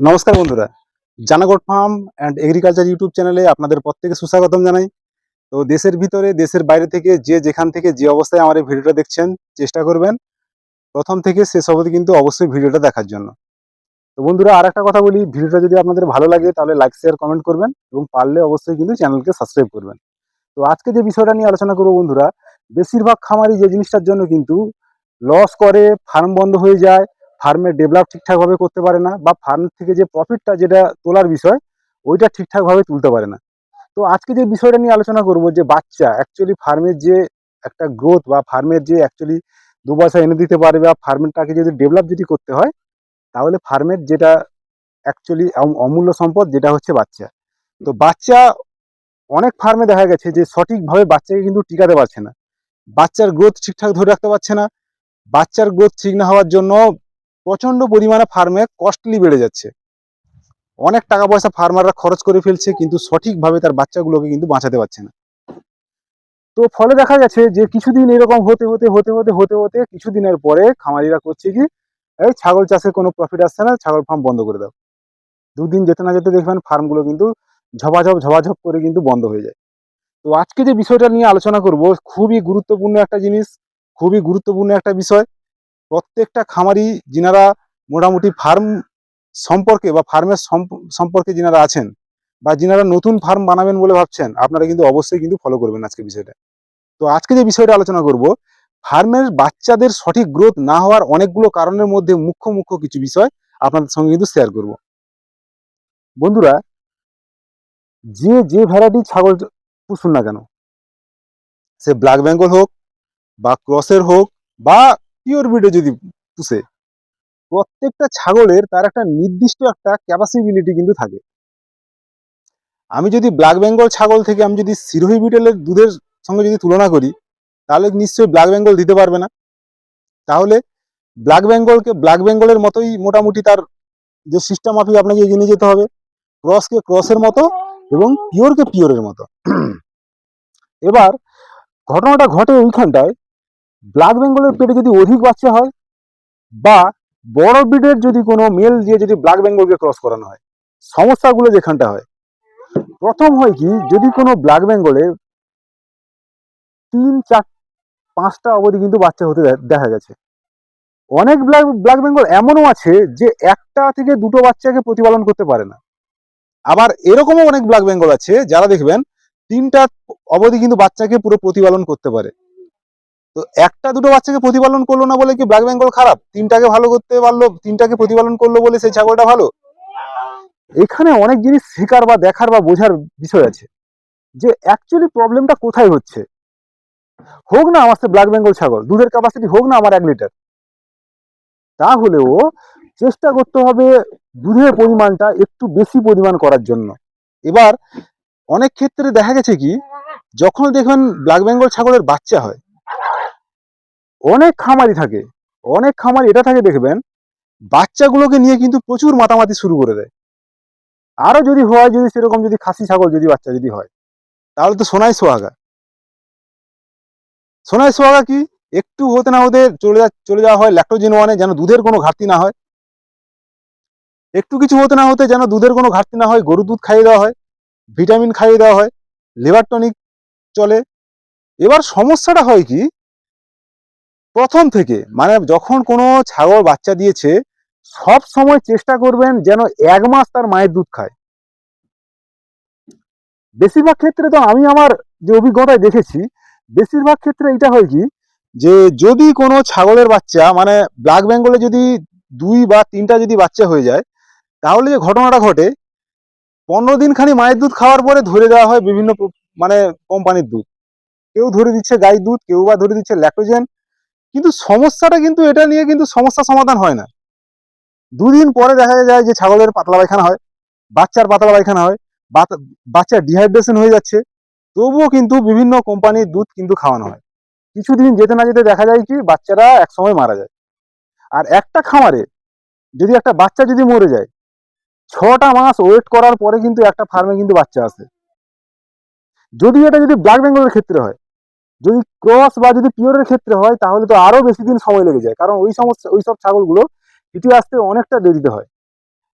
নমস্কার বন্ধুরা। জানাগড় farm and agriculture YouTube চ্যানেলে আপনাদের প্রত্যেকে সুস্বাগতম জানাই। তো দেশের ভিতরে, দেশের বাইরে থেকে যে যেখান থেকে যে অবস্থায় আমার এই ভিডিওটা দেখছেন, চেষ্টা করবেন প্রথম থেকে শেষ অবধি কিন্তু অবশ্যই ভিডিওটা দেখার জন্য। তো বন্ধুরা আর একটা কথা বলি, ভিডিওটা যদি আপনাদের ভালো লাগে তাহলে লাইক, শেয়ার, কমেন্ট করবেন এবং পারলে অবশ্যই কিন্তু চ্যানেলকে সাবস্ক্রাইব করবেন। তো আজকে যে বিষয়টা নিয়ে আলোচনা করব বন্ধুরা, বেশিরভাগ খামারি যে জিনিসটার জন্য কিন্তু লস করে ফার্ম বন্ধ হয়ে যায় ফার্মের ডেভেলপ ঠিকঠাকভাবে করতে পারে না বা ফার্ম থেকে যে প্রফিটটা যেটা তোলার বিষয়, ওইটা ঠিকঠাকভাবে তুলতে পারে না। তো আজকে যে বিষয়টা নিয়ে আলোচনা করব যে বাচ্চা অ্যাকচুয়ালি ফার্মের যে একটা গ্রোথ বা ফার্মের যে অ্যাকচুয়ালি দু পয়সা এনে দিতে পারে বা ফার্মেরটাকে যদি ডেভেলপ যদি করতে হয়, তাহলে ফার্মের যেটা অ্যাকচুয়ালি অমূল্য সম্পদ যেটা হচ্ছে বাচ্চা। তো বাচ্চা অনেক ফার্মে দেখা গেছে যে সঠিকভাবে বাচ্চাকে কিন্তু টিকাতে পারছে না। বাচ্চার গ্রোথ ঠিকঠাক ধরে রাখতে পারছে না। বাচ্চার গ্রোথ ঠিক না হওয়ার জন্য প্রচণ্ড পরিমাণে ফার্মে কস্টলি বেড়ে যাচ্ছে। অনেক টাকা পয়সা ফার্মাররা খরচ করে ফেলছে, কিন্তু সঠিকভাবে তার বাচ্চাগুলোকে কিন্তু বাঁচাতে পারছে না। তো ফলে দেখা যাচ্ছে যে কিছুদিন এরকম হতে হতে হতে হতে হতে হতে কিছুদিনের পরে খামারিরা করছে কি, এই ছাগল চাষে কোনো প্রফিট আসছে না, ছাগল ফার্ম বন্ধ করে দাও। দুদিন যেতে না যেতে দেখবেন ফার্মগুলো কিন্তু ঝপাঝপ ঝপাঝপ করে কিন্তু বন্ধ হয়ে যায়। তো আজকে যে বিষয়টা নিয়ে আলোচনা করব, খুবই গুরুত্বপূর্ণ একটা জিনিস, খুবই গুরুত্বপূর্ণ একটা বিষয়। প্রত্যেকটা খামারি যিনারা মোটামুটি ফার্ম সম্পর্কে বা ফার্মের সম্পর্কে যিনারা আছেন বা যিনারা নতুন ফার্ম বানাবেন বলে ভাবছেন, আপনারা কিন্তু অবশ্যই কিন্তু ফলো করবেন আজকে বিষয়টা। তো আজকে যে বিষয়টা আলোচনা করব ফার্মের বাচ্চাদের সঠিক গ্রোথ না হওয়ার অনেকগুলো কারণের মধ্যে মুখ্য মুখ্য কিছু বিষয় আপনাদের সঙ্গে কিন্তু শেয়ার করব। বন্ধুরা, যে যে ভ্যারাইটি ছাগল পুষুন না কেন, সে ব্ল্যাক বেঙ্গল হোক বা ক্রসের হোক বা পিওর ব্রিডে যদি পুষে, প্রত্যেকটা ছাগলের তার একটা নির্দিষ্ট একটা ক্যাপাসিবিলিটি কিন্তু থাকে। আমি যদি ব্ল্যাক বেঙ্গল ছাগল থেকে আমি যদি সিরোহি বিটেলের দুধের সঙ্গে যদি তুলনা করি, তাহলে নিশ্চয়ই ব্ল্যাক বেঙ্গল দিতে পারবে না। তাহলে ব্ল্যাক বেঙ্গলকে ব্ল্যাক বেঙ্গলের মতোই মোটামুটি তার যে সিস্টেম মাফিক আপনাকে এগিয়ে নিয়ে যেতে হবে ক্রসকে ক্রসের মতো এবং পিওরকে পিওরের মতো। এবার ঘটনাটা ঘটে ওইখানটায় ব্ল্যাক বেঙ্গলের পেটে যদি অধিক বাচ্চা হয় বা বড় ব্রিডের যদি কোনো মেল দিয়ে যদি ব্ল্যাক বেঙ্গলকে ক্রস করানো হয়, সমস্যাগুলো যেখানটা হয়। প্রথম হয় কি, যদি কোনো ব্ল্যাক বেঙ্গলে তিন, চার, পাঁচটা অবধি কিন্তু বাচ্চা হতে দেখা গেছে। অনেক ব্ল্যাক ব্ল্যাক বেঙ্গল এমনও আছে যে একটা থেকে দুটো বাচ্চাকে প্রতিপালন করতে পারে না। আবার এরকমও অনেক ব্ল্যাক বেঙ্গল আছে যারা দেখবেন তিনটা অবধি কিন্তু বাচ্চাকে পুরো প্রতিপালন করতে পারে। তো একটা দুটো বাচ্চাকে প্রতিপালন করল না বলে কি ব্ল্যাক বেঙ্গল খারাপ? তিনটাকে ভালো করতে পারল, তিনটাকে প্রতিপালন করল বলে সেই ছাগলটা ভালো? এখানে অনেক জিনিস শেখার বা দেখার বা বোঝার বিষয় আছে। যে অ্যাকচুয়ালি প্রবলেমটা কোথায় হচ্ছে? হোক না আমার ব্ল্যাক বেঙ্গল ছাগল, দুধের ক্যাপাসিটি হোক না আমার এক লিটার তাহলেও চেষ্টা করতে হবে দুধের পরিমাণটা একটু বেশি পরিমাণ করার জন্য। এবার অনেক ক্ষেত্রে দেখা গেছে কি, যখন দেখবেন ব্ল্যাক বেঙ্গল ছাগলের বাচ্চা হয় অনেক খামারি থাকে, অনেক খামারি এটা থাকে দেখবেন, বাচ্চাগুলোকে নিয়ে কিন্তু প্রচুর মাতামাতি শুরু করে দেয়। আরও যদি হয়, যদি সেরকম যদি খাসি ছাগল যদি বাচ্চা যদি হয়, তাহলে তো সোনাই সোহাগা। সোনাই সোহাগা কি? একটু হতে না হতে চলে যা চলে যাওয়া হয় ল্যাক্টোজেন ওয়ানে যেন দুধের কোনো ঘাটতি না হয়। একটু কিছু হতে না হতে যেন দুধের কোনো ঘাটতি না হয় গরু দুধ খাইয়ে দেওয়া হয়, ভিটামিন খাইয়ে দেওয়া হয় লিভার টনিক চলে। এবার সমস্যাটা হয় কি? প্রথম থেকে মানে যখন কোনো ছাগল বাচ্চা দিয়েছে, সব সময় চেষ্টা করবেন যেন এক মাস তার মায়ের দুধ খায়। বেশিরভাগ ক্ষেত্রে তো আমি আমার যে অভিজ্ঞতায় দেখেছি, বেশিরভাগ ক্ষেত্রে এটা হয় কি, যে যদি কোনো ছাগলের বাচ্চা মানে ব্ল্যাক বেঙ্গলে যদি দুই বা তিনটা যদি বাচ্চা হয়ে যায়, তাহলে যে ঘটনাটা ঘটে, পনেরো দিন খানি মায়ের দুধ খাওয়ার পরে ধরে দেওয়া হয় বিভিন্ন মানে কোম্পানির দুধ। কেউ ধরে দিচ্ছে গাই দুধ, কেউ বা ধরে দিচ্ছে ল্যাক্টোজেন কিন্তু সমস্যাটা কিন্তু এটা নিয়ে কিন্তু সমস্যা সমাধান হয় না। দুদিন পরে দেখা যায় যে ছাগলের পাতলা পায়খানা হয়, বাচ্চার পাতলা পায়খানা হয় বাচ্চার ডিহাইড্রেশন হয়ে যাচ্ছে, তবুও কিন্তু বিভিন্ন কোম্পানির দুধ কিন্তু খাওয়ানো হয়। কিছুদিন যেতে না যেতে দেখা যায় কি বাচ্চারা একসময় মারা যায়। আর একটা খামারে যদি একটা বাচ্চা যদি মরে যায়, ছটা মাস ওয়েট করার পরে কিন্তু একটা ফার্মে কিন্তু বাচ্চা আসে। যদি এটা যদি ব্ল্যাক বেঙ্গলের ক্ষেত্রে হয় যদি ক্রস বা যদি পিওরের ক্ষেত্রে হয়, তাহলে তো আরও বেশি দিন সময় লেগে যায়। কারণ ওই সমস্ত, ওই সব ছাগলগুলো হিটে আসতে অনেকটা দেরিতে হয়।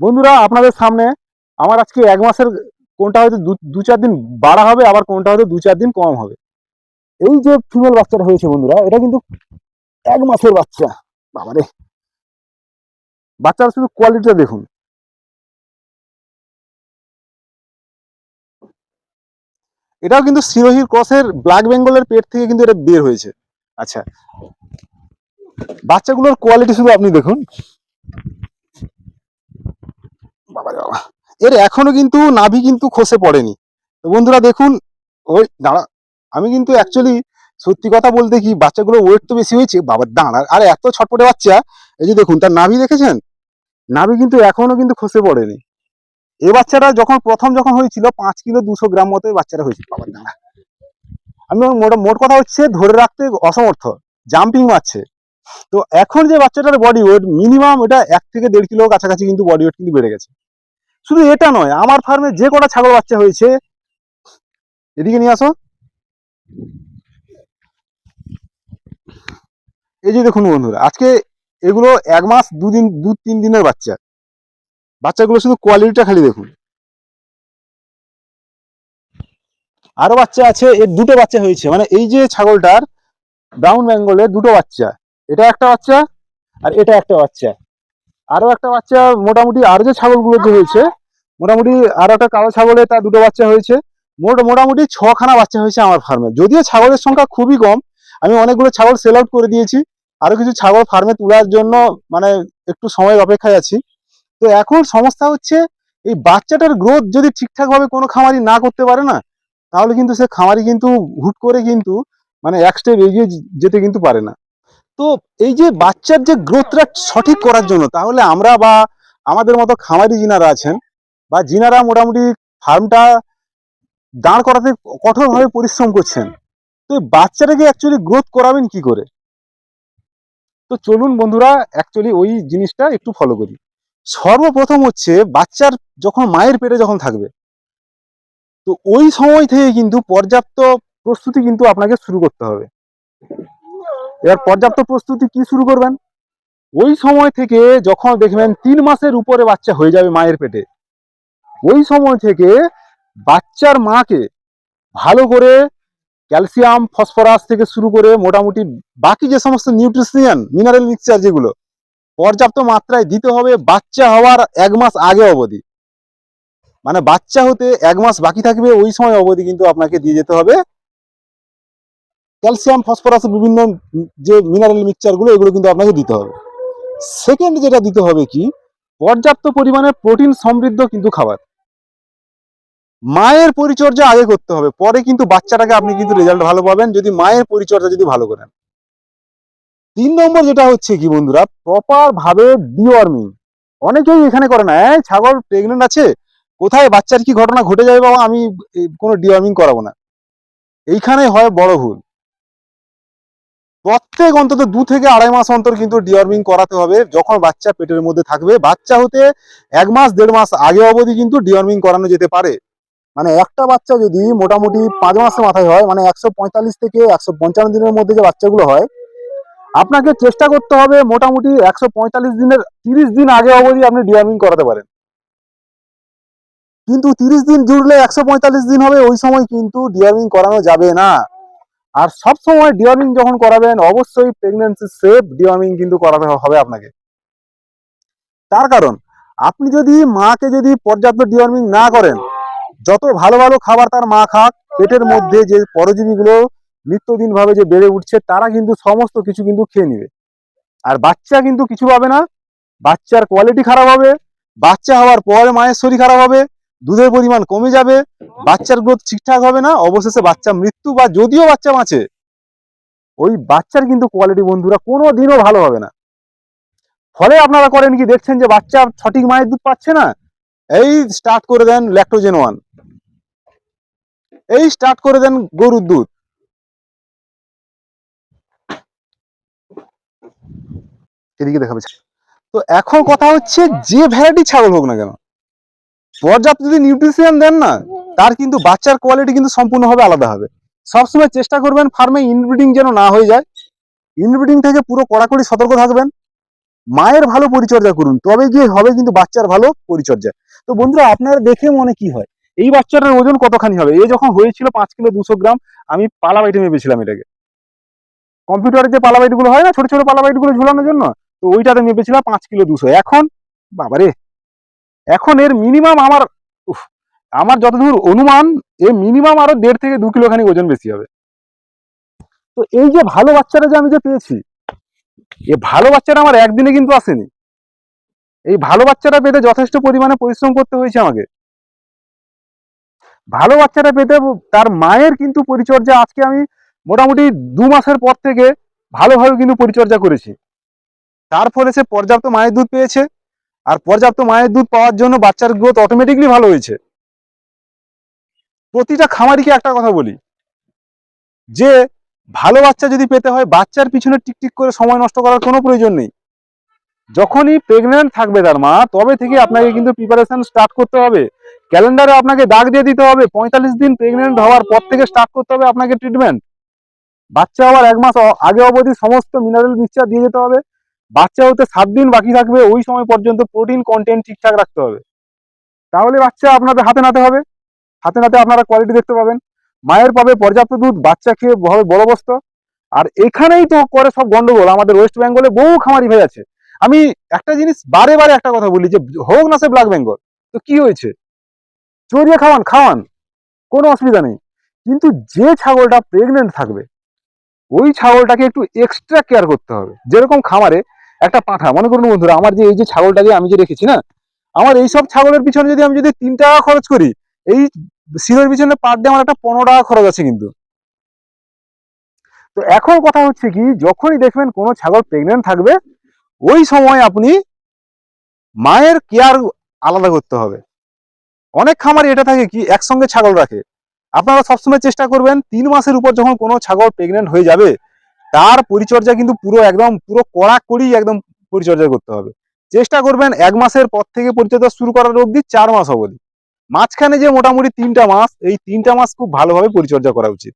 বন্ধুরা, আপনাদের সামনে আমার আজকে এক মাসের কোনটা হয়তো দু চার দিন বাড়া হবে, আবার কোনটা হয়তো দু চার দিন কম হবে। এই যে ফিমেল বাচ্চাটা হয়েছে বন্ধুরা, এটা কিন্তু এক মাসের বাচ্চা। বাবারে! বাচ্চার শুধু কোয়ালিটিটা দেখুন। এটাও কিন্তু সিরোহির ক্রসের ব্ল্যাক বেঙ্গলের পেট থেকে কিন্তু এটা বের হয়েছে। আচ্ছা। বাচ্চাগুলোর কোয়ালিটি শুধু আপনি দেখুন। বাবারে বাবা। এর এখনও কিন্তু নাভি কিন্তু খসে পড়েনি। তো বন্ধুরা দেখুন, ওই দাঁড়া, আমি কিন্তু অ্যাকচুয়ালি সত্যি কথা বলতে কি বাচ্চাগুলো ওয়েট তো বেশি হয়েছে। বাবার দাঁড়া, আর এত ছটপটে বাচ্চা, এই যে দেখুন, তার নাভি দেখেছেন? নাভি কিন্তু এখনও কিন্তু খসে পড়েনি। এই বাচ্চাটা যখন প্রথম যখন হয়েছিল, পাঁচ কিলো দুশো গ্রাম মতো বাচ্চাটা হয়েছিল বাবার দাঁড়া আমি মোট কথা হচ্ছে, ধরে রাখতে অসমর্থ জাম্পিং মারছে। তো এখন যে বাচ্চাটার বডি ওয়েট মিনিমাম এটা এক থেকে দেড় কিলো কাছাকাছি কিন্তু বডি ওয়েট কিন্তু বেড়ে গেছে। শুধু এটা নয়, আমার ফার্মে যে কটা ছাগল বাচ্চা হয়েছে, এদিকে নিয়ে আসো। এই যে দেখুন বন্ধুরা, আজকে এগুলো এক মাস, দুদিন দু তিন দিনের বাচ্চা। বাচ্চাগুলো শুধু কোয়ালিটিটা খালি দেখুন। আরও বাচ্চা আছে, এর দুটো বাচ্চা হয়েছে মানে এই যে ছাগলটার ব্রাউন বেঙ্গলের দুটো বাচ্চা, এটা একটা বাচ্চা আর এটা একটা বাচ্চা। আরও একটা বাচ্চা মোটামুটি, আরও যে ছাগলগুলো যে হয়েছে, মোটামুটি আরও একটা কালো ছাগলে তার দুটো বাচ্চা হয়েছে। মোট, মোটামুটি ছখানা বাচ্চা হয়েছে আমার ফার্মে যদিও ছাগলের সংখ্যা খুবই কম, আমি অনেকগুলো ছাগল সেল আউট করে দিয়েছি। আরও কিছু ছাগল ফার্মে তোলার জন্য মানে একটু সময়ের অপেক্ষায় আছি। তো এখন সমস্যা হচ্ছে, এই বাচ্চাটার গ্রোথ যদি ঠিকঠাক ভাবে কোনো খামারি না করতে পারে না, তাহলে কিন্তু সে খামারি কিন্তু হুট করে কিন্তু মানে এক স্টেপ এগিয়ে যেতে কিন্তু পারে না। তো এই যে বাচ্চার যে গ্রোথটা সঠিক করার জন্য, তাহলে আমরা বা আমাদের মতো খামারি যিনারা আছেন, বা যিনারা মোটামুটি ফার্মটা দাঁড় করাতে কঠোরভাবে পরিশ্রম করছেন, তো বাচ্চাটাকে অ্যাকচুয়ালি গ্রোথ করাবেন কি করে? তো চলুন বন্ধুরা অ্যাকচুয়ালি ওই জিনিসটা একটু ফলো করি। সর্বপ্রথম হচ্ছে বাচ্চার যখন মায়ের পেটে যখন থাকবে, তো ওই সময় থেকে কিন্তু পর্যাপ্ত প্রস্তুতি কিন্তু আপনাকে শুরু করতে হবে। এবার পর্যাপ্ত প্রস্তুতি কি শুরু করবেন? ওই সময় থেকে যখন দেখবেন তিন মাসের উপরে বাচ্চা হয়ে যাবে মায়ের পেটে, ওই সময় থেকে বাচ্চার মাকে ভালো করে ক্যালসিয়াম, ফসফরাস থেকে শুরু করে মোটামুটি বাকি যে সমস্ত নিউট্রিশিয়ান, মিনারেল মিক্সচার যেগুলো পর্যাপ্ত মাত্রায় দিতে হবে, বাচ্চা হওয়ার এক মাস আগে অবধি। মানে বাচ্চা হতে এক মাস বাকি থাকবে, ওই সময় অবধি কিন্তু আপনাকে দিয়ে যেতে হবে। ক্যালসিয়াম, ফসফরাস বিভিন্ন যে মিনারেল মিক্সচারগুলো, এগুলো কিন্তু আপনাকে দিতে হবে। সেকেন্ড যেটা দিতে হবে কি, পর্যাপ্ত পরিমাণে প্রোটিন সমৃদ্ধ কিন্তু খাবার। মায়ের পরিচর্যা আগে করতে হবে, পরে কিন্তু বাচ্চাটাকে আপনি কিন্তু রেজাল্ট ভালো পাবেন, যদি মায়ের পরিচর্যা যদি ভালো করেন। তিন নম্বর যেটা হচ্ছে কি বন্ধুরা প্রপার ভাবে ডিওয়ার্মিং অনেকেই এখানে করে না, এই ছাগল প্রেগনেন্ট আছে, কোথায় বাচ্চার কি ঘটনা ঘটে যাবে বাবা? আমি কোনো ডিওয়ার্মিং করাবো না। এইখানে হয় বড় ভুল। প্রত্যেক অন্তত দু থেকে আড়াই মাস অন্তর কিন্তু ডিওয়ার্মিং করাতে হবে, যখন বাচ্চা পেটের মধ্যে থাকবে। বাচ্চা হতে এক মাস, দেড় মাস আগে অবধি কিন্তু ডিওয়ার্মিং করানো যেতে পারে। মানে একটা বাচ্চা যদি মোটামুটি পাঁচ মাসের মাথায় হয় মানে একশো পঁয়তাল্লিশ থেকে একশো পঞ্চান্ন দিনের মধ্যে যে বাচ্চাগুলো হয় আপনাকে চেষ্টা করতে হবে মোটামুটি একশো পঁয়তাল্লিশ দিনের, তিরিশ দিন আগে অবধি আপনি ডিওয়ার্মিং করাতে পারেন। কিন্তু তিরিশ দিন জুড়লে একশো পঁয়তাল্লিশ দিন হবে, ওই সময় কিন্তু ডিওয়ার্মিং করানো যাবে না। আর সব সময় ডিওয়ার্মিং যখন করাবেন, অবশ্যই প্রেগনেন্সি সেফ ডিওয়ার্মিং কিন্তু করাতে হবে আপনাকে। তার কারণ, আপনি যদি মাকে যদি পর্যাপ্ত ডিওয়ার্মিং না করেন, যত ভালো ভালো খাবার তার মা খাক, পেটের মধ্যে যে পরজীবীগুলো নিত্যদিন ভাবে যে বেড়ে উঠছে, তারা কিন্তু সমস্ত কিছু কিন্তু খেয়ে নিবে। আর বাচ্চা কিন্তু কিছু পাবে না। বাচ্চার কোয়ালিটি খারাপ হবে, বাচ্চা হওয়ার পরে মায়ের শরীর খারাপ হবে, দুধের পরিমাণ কমে যাবে, বাচ্চার গ্রোথ ঠিকঠাক হবে না, অবশেষে বাচ্চা মৃত্যু বা যদিও বাচ্চা বাঁচে, ওই বাচ্চার কিন্তু কোয়ালিটি বন্ধুরা কোনো দিনও ভালো হবে না। ফলে আপনারা করেন কি, দেখছেন যে বাচ্চা সঠিক মায়ের দুধ পাচ্ছে না, এই স্টার্ট করে দেন ল্যাক্টোজেন ওয়ান এই স্টার্ট করে দেন গরুর দুধ। এদিকে দেখাবে তো এখন কথা হচ্ছে যে ভ্যারাইটি ছাগল হোক না কেন, পর্যাপ্ত যদি নিউট্রিশন দেন না, তার কিন্তু বাচ্চার কোয়ালিটি কিন্তু সম্পূর্ণভাবে আলাদা হবে। সবসময় চেষ্টা করবেন ফার্মে ইনব্রিডিং যেন না হয়ে যায়। ইনব্রিডিং থেকে পুরো কড়াকড়ি সতর্ক থাকবেন। মায়ের ভালো পরিচর্যা করুন, তবে গিয়ে হবে কিন্তু বাচ্চার ভালো পরিচর্যা। তো বন্ধুরা, আপনারা দেখে মনে কি হয়? এই বাচ্চাটার ওজন কতখানি হবে? এই যখন হয়েছিল পাঁচ কিলো দুশো গ্রাম, আমি পালা বাইটে মেপেছিলাম এটাকে। কম্পিউটারে যে পালা বাইটগুলো হয় না, ছোট ছোট পালা বাইটগুলো ঝুলানোর জন্য তো ওইটাতে মেপেছিলাম পাঁচ কিলো দুশো। এখন, বাবারে, এখন এর মিনিমাম আমার আমার যতদূর অনুমান এ মিনিমাম আরও দেড় থেকে দু কিলো খানি ওজন বেশি হবে। তো এই যে ভালো বাচ্চাটা যে আমি যে পেয়েছি, এ ভালো বাচ্চাটা আমার একদিনে কিন্তু আসেনি। এই ভালো বাচ্চাটা পেতে যথেষ্ট পরিমাণে পরিশ্রম করতে হয়েছে আমাকে। ভালো বাচ্চাটা পেতে তার মায়ের কিন্তু পরিচর্যা আজকে আমি মোটামুটি দু মাসের পর থেকে ভালোভাবে কিন্তু পরিচর্যা করেছি। তার ফলে সে পর্যাপ্ত মায়ের দুধ পেয়েছে আর পর্যাপ্ত মায়ের দুধ পাওয়ার জন্য বাচ্চার গ্রোথ অটোমেটিকলি ভালো হয়েছে। প্রতিটা খামারিকে একটা কথা বলি, যে ভালো বাচ্চা যদি পেতে হয়, বাচ্চার পিছনে টিকটিক করে সময় নষ্ট করার কোনো প্রয়োজন নেই। যখনই প্রেগনেন্ট থাকবে তার মা, তবে থেকে আপনাকে কিন্তু প্রিপারেশন স্টার্ট করতে হবে। ক্যালেন্ডারে আপনাকে দাগ দিয়ে দিতে হবে, পঁয়তাল্লিশ দিন প্রেগনেন্ট হওয়ার পর থেকে স্টার্ট করতে হবে আপনাকে ট্রিটমেন্ট বাচ্চা হওয়ার এক মাস আগে অবধি সমস্ত মিনারেল মিক্সচার দিয়ে যেতে হবে। বাচ্চা হতে সাত দিন বাকি থাকবে, ওই সময় পর্যন্ত প্রোটিন কন্টেন্ট ঠিকঠাক রাখতে হবে। তাহলে বাচ্চা আপনাদের হাতে নাতে হবে। হাতে নাতে আপনারা কোয়ালিটি দেখতে পাবেন। মায়ের পাবে পর্যাপ্ত দুধ, বাচ্চা খেয়ে হবে বড় বস্ত আর এখানেই তো করে সব গন্ডগোল। আমাদের ওয়েস্ট বেঙ্গলে বহু খামারি ভাই আছে। আমি একটা জিনিস বারে বারে একটা কথা বলি যে, হোক না সে ব্ল্যাক বেঙ্গল, তো কি হয়েছে? চড়িয়ে খাওয়ান খাওয়ান, কোনো অসুবিধা নেই। কিন্তু যে ছাগলটা প্রেগনেন্ট থাকবে, ওই ছাগলটাকে একটু এক্সট্রা কেয়ার করতে হবে। যেরকম খামারে একটা পাঁঠা। মনে করুন বন্ধুরা, আমার যে এই যে ছাগলটাকে আমি যে রেখেছি, না? আমার এই সব ছাগলের পিছনে যদি আমি যদি তিন টাকা খরচ করি, এই সিরের পিছনে পার ডে আমার একটা পনেরো টাকা খরচ আছে কিন্তু। তো এখন কথা হচ্ছে কি, যখনই দেখবেন কোনো ছাগল প্রেগনেন্ট থাকবে, ওই সময় আপনি মায়ের কেয়ার আলাদা করতে হবে। অনেক খামারে এটা থাকে কি, একসঙ্গে ছাগল রাখে। আপনারা সবসময় চেষ্টা করবেন, তিন মাসের উপর যখন কোনো ছাগল প্রেগনেন্ট হয়ে যাবে তার পরিচর্যা কিন্তু পুরো একদম, পুরো কড়াকড়ি একদম পরিচর্যা করতে হবে। চেষ্টা করবেন এক মাসের পর থেকে পরিচর্যা শুরু করার অবধি চার মাস অবধি। মাঝখানে যে মোটামুটি তিনটা মাস, এই তিনটা মাস খুব ভালোভাবে পরিচর্যা করা উচিত।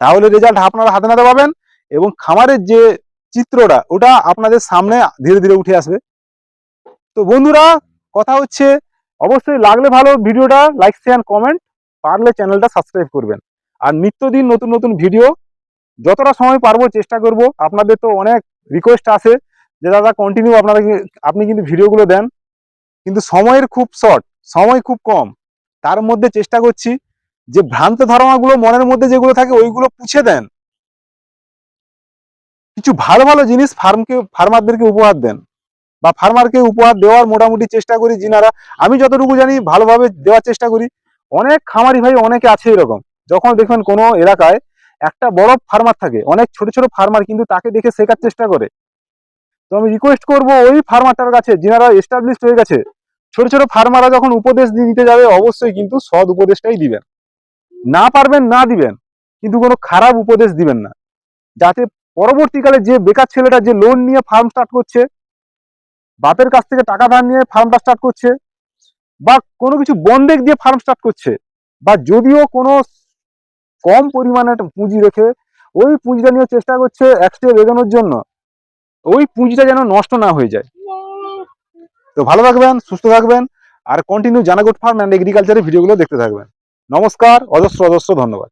তাহলে রেজাল্ট আপনারা হাতে নাতে পাবেন এবং খামারের যে চিত্রটা, ওটা আপনাদের সামনে ধীরে ধীরে উঠে আসবে। তো বন্ধুরা, কথা হচ্ছে, অবশ্যই লাগলে ভালো ভিডিওটা লাইক শেয়ার কমেন্ট পারলে চ্যানেলটা সাবস্ক্রাইব করবেন। আর নিত্যদিন নতুন নতুন ভিডিও যতটা সময় পারব চেষ্টা করব, আপনাদের তো অনেক রিকোয়েস্ট আছে যে দাদা কন্টিনিউ আপনারা আপনি কিন্তু ভিডিওগুলো দেন। কিন্তু সময়ের খুব শর্ট সময় খুব কম। তার মধ্যে চেষ্টা করছি যে ভ্রান্ত ধারণাগুলো মনের মধ্যে যেগুলো থাকে ওইগুলো পুছে দেন। কিছু ভালো ভালো জিনিস ফার্মকে ফার্মারদেরকে উপহার দেন। বা ফার্মারকে উপহার দেওয়ার মোটামুটি চেষ্টা করি যিনারা, আমি যতটুকু জানি ভালোভাবে দেওয়ার চেষ্টা করি। অনেক খামারি ভাই অনেকে আছে এরকম। যখন দেখবেন কোনো এলাকায় একটা বড় ফার্মার থাকে, অনেক ছোট ছোট ফার্মার কিন্তু তাকে দেখে শেখার চেষ্টা করে। তো আমি রিকোয়েস্ট করব ওই ফার্মারটার কাছে, যিনারা এস্টাবলিশড হয়ে গেছে, ছোট ছোট ফার্মাররা যখন উপদেশ দিতে যাবে, অবশ্যই কিন্তু সৎ উপদেশটাই দিবেন। না পারবেন, না দিবেন, কিন্তু কোনো খারাপ উপদেশ দিবেন না। যাতে পরবর্তীকালে যে বেকার ছেলেটা যে লোন নিয়ে ফার্ম স্টার্ট করছে, বাপের কাছ থেকে টাকা ধার নিয়ে ফার্মটা স্টার্ট করছে, বা কোনো কিছু বন্ডেক দিয়ে ফার্ম স্টার্ট করছে, বা যদিও কোনো কম পরিমাণে একটা পুঁজি রেখে ওই পুঁজিটা নিয়ে চেষ্টা করছে এক স্টেপ এগোনোর জন্য। ওই পুঁজিটা যেন নষ্ট না হয়ে যায়। তো ভালো থাকবেন, সুস্থ থাকবেন, আর কন্টিনিউ জানাগুট ফার্ম অ্যান্ড এগ্রিকালচারের ভিডিওগুলো দেখতে থাকবেন। নমস্কার, অজস্র অজস্র ধন্যবাদ।